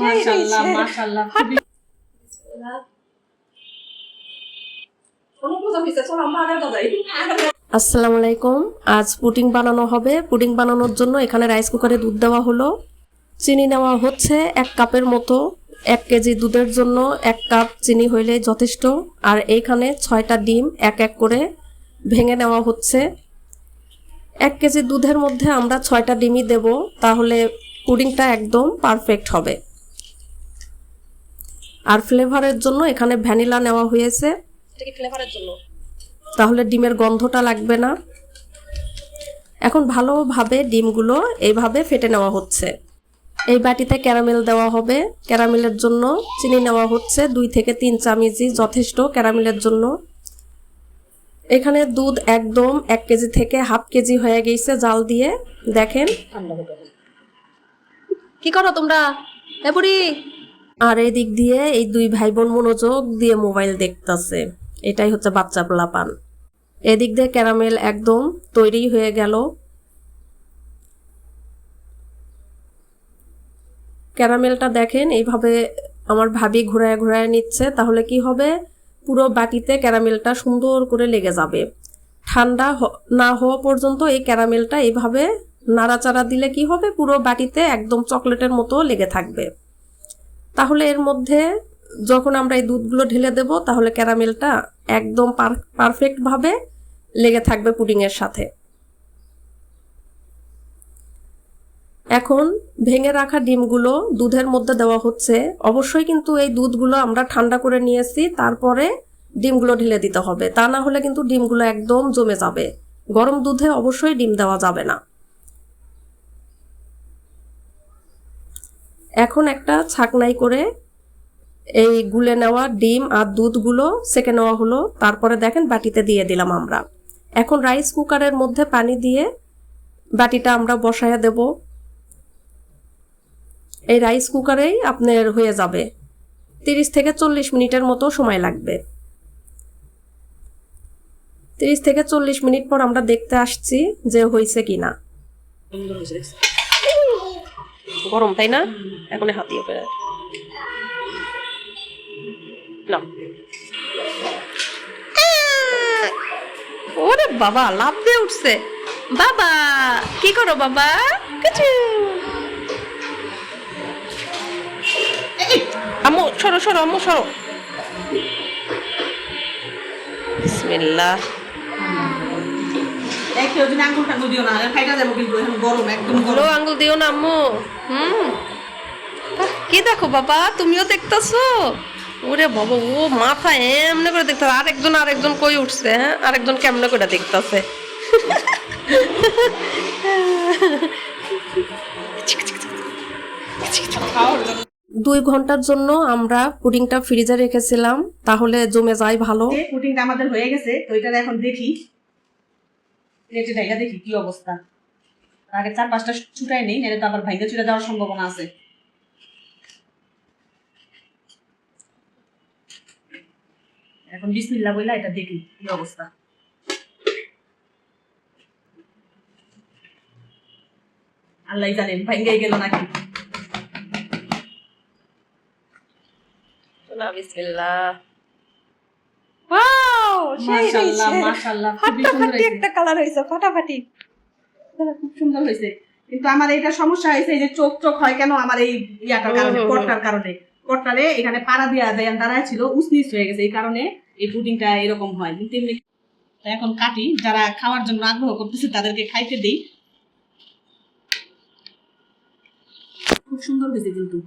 মাশাআল্লাহ মাশাআল্লাহ আসসালামু আলাইকুম। আজ পুডিং বানানো হবে। পুডিং বানানোর জন্য এখানে রাইস কুকারে দুধ দেওয়া হলো। চিনি নেওয়া হচ্ছে এক কাপের মতো। এক কেজি দুধের জন্য এক কাপ চিনি হইলে যথেষ্ট। আর এইখানে ছয়টা ডিম এক এক করে ভেঙে নেওয়া হচ্ছে। এক কেজি দুধের মধ্যে আমরা ছয়টা ডিমই দেব। তাহলে পুডিংটা একদম পারফেক্ট হবে। আর ফ্লেভারের জন্য এখানে ভ্যানিলা নেওয়া হয়েছে। এটা কি ফ্লেভারের জন্য? তাহলে ডিমের গন্ধটা লাগবে না। এখন ভালোভাবে ডিমগুলো এইভাবে ফেটে নেওয়া হচ্ছে। এই বাটিতে ক্যারামেল দেওয়া হবে। ক্যারামেলের জন্য চিনি নেওয়া হচ্ছে। দুই থেকে তিন চামচই যথেষ্ট ক্যারামেলের জন্য। এখানে দুধ একদম এক কেজি থেকে হাফ কেজি হয়ে গেছে জাল দিয়ে। দেখেন। কি করো তোমরা? এ বুড়ি আর এই দিক দিয়ে এই দুই ভাই বোন মনোযোগ দিয়ে মোবাইল দেখতাছে। এটাই হচ্ছে বাচ্চা পোলাপান। এদিক দিয়ে ক্যারামেল একদম তৈরি হয়ে গেল। ক্যারামেলটা দেখেন, এইভাবে আমার ভাবি ঘোরায় ঘোরায় নিচ্ছে, তাহলে কি হবে? পুরো বাটিতে ক্যারামেলটা সুন্দর করে লেগে যাবে। ঠান্ডা না হওয়া পর্যন্ত এই ক্যারামেলটা এইভাবে নাড়াচাড়া দিলে কি হবে? পুরো বাটিতে একদম চকলেটের মতো লেগে থাকবে। তাহলে এর মধ্যে যখন আমরা এই দুধগুলো ঢেলে দেব, তাহলে ক্যারামেলটা একদম পারফেক্টভাবে লেগে থাকবে পুডিংয়ের সাথে। এখন ভেঙে রাখা ডিমগুলো দুধের মধ্যে দেওয়া হচ্ছে। অবশ্যই কিন্তু এই দুধগুলো আমরা ঠান্ডা করে নিয়েছি, তারপরে ডিমগুলো ঢেলে দিতে হবে। তা না হলে কিন্তু ডিমগুলো একদম জমে যাবে। গরম দুধে অবশ্যই ডিম দেওয়া যাবে না। এখন একটা ছাকনাই করে এই গুলে নেওয়া ডিম আর দুধগুলো সেকে নেওয়া হলো। তারপরে দেখেন বাটিতে দিয়ে দিলাম আমরা। এখন রাইস কুকারের মধ্যে পানি দিয়ে বাটিটা আমরা বসায় দেব। এই রাইস কুকারেই আপনার হয়ে যাবে। তিরিশ থেকে চল্লিশ মিনিটের মতো সময় লাগবে। তিরিশ থেকে চল্লিশ মিনিট পর আমরা দেখতে আসছি যে হয়েছে হয়েছে দেখছ? গরম, তাই না? এখন হাতিয়ে ফেলে না ওরে বাবা লাভ দিয়ে উঠছে। বাবা, কি করো বাবা? কিছু। আম্মু, সরো সরো, আম্মু, সরো। বিসমিল্লাহ। কেউ যদি আঙ্গুল টাঙ্গুল দিও না ফাইটা যাব কিন্তু এখন গরম একদম গরম। আঙ্গুল দিও না আম্মু। হুম। কি দেখো বাবা তুমিও দেখতেছো? ওরে বাবা ও মাথা এমনি করে দেখতে আরেকজন আরেকজন কই উঠছে হ্যাঁ? আরেকজন কেমনে করে দেখতেছে? দুই ঘণ্টার জন্য আমরা পুডিংটা ফ্রিজে রেখেছিলাম তাহলে জমে যায় ভালো। পুডিংটা আমাদের হয়ে গেছে তো এটা এখন দেখি। প্লেটে ঢাইকা দেখি কি অবস্থা। আগে চার পাঁচটা ছুটাই নেই, নাহলে তো আবার ভাইঙ্গা ছুটে যাওয়ার সম্ভাবনা আছে। এখন বিসমিল্লা বইলা এটা দেখি কি অবস্থা। আল্লাহ জানেন ভাইঙ্গাই গেল নাকি? বিসমিল্লাহ। সেই মাশাআল্লাহ মাশাআল্লাহ খুবই সুন্দর একটা কালার হয়েছে ফাটাফাটি। খুব সুন্দর হয়েছে। কিন্তু আমার এটা সমস্যা হয়েছে এই যে চোখ চোখ হয় কেন আমার এই ইয়াটার কারণে কারণে? এখানে পাড়া যায় দাঁড়ায় ছিল উসনিস হয়ে গেছে এই কারণে এই পুডিংটা এরকম হয়। কিন্তু এমনি এখন কাটি যারা খাওয়ার জন্য আগ্রহ করতেছে তাদেরকে খাইতে দেই। খুব সুন্দর হয়েছে কিন্তু।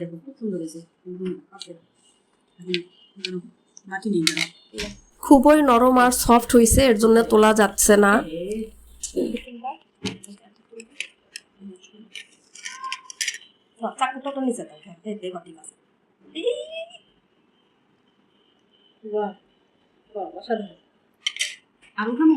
দেখো, খুব সুন্দর হয়েছে। খুবই নরম আর সফট হয়েছে এর জন্য তোলা যাচ্ছে না। হ্যাঁ আর ওখানে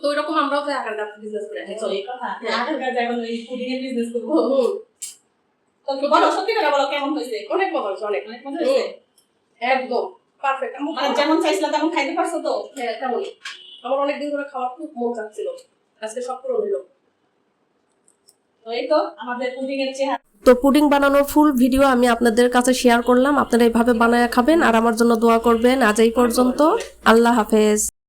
তো ওইরকম আমরাও তো আগারকার বিজনেস করে আসি চল আগের কাজে এখন ওই পুডিং এর বিজনেস করব। হুম, তো বলো সত্যি করে বলো কেমন হয়েছে? অনেক মজা হয়েছে অনেক। অনেক মজা হয়েছে? একদম। পারফেক্ট মানে যেমন চাইছিলাম তেমন খাইতে পারছ তো? হ্যাঁ তেমনই। আমার অনেকদিন ধরে খাওয়ার খুব মন চাচ্ছিল। আজকে সব পূরণ হইল তো এই তো আমাদের পুডিং এর চেহারা। তো পুডিং বানানোর ফুল ভিডিও আমি আপনাদের কাছে শেয়ার করলাম। আপনারা এইভাবে বানায় খাবেন আর আমার জন্য দোয়া করবেন। আজ এই পর্যন্ত। আল্লাহ হাফেজ।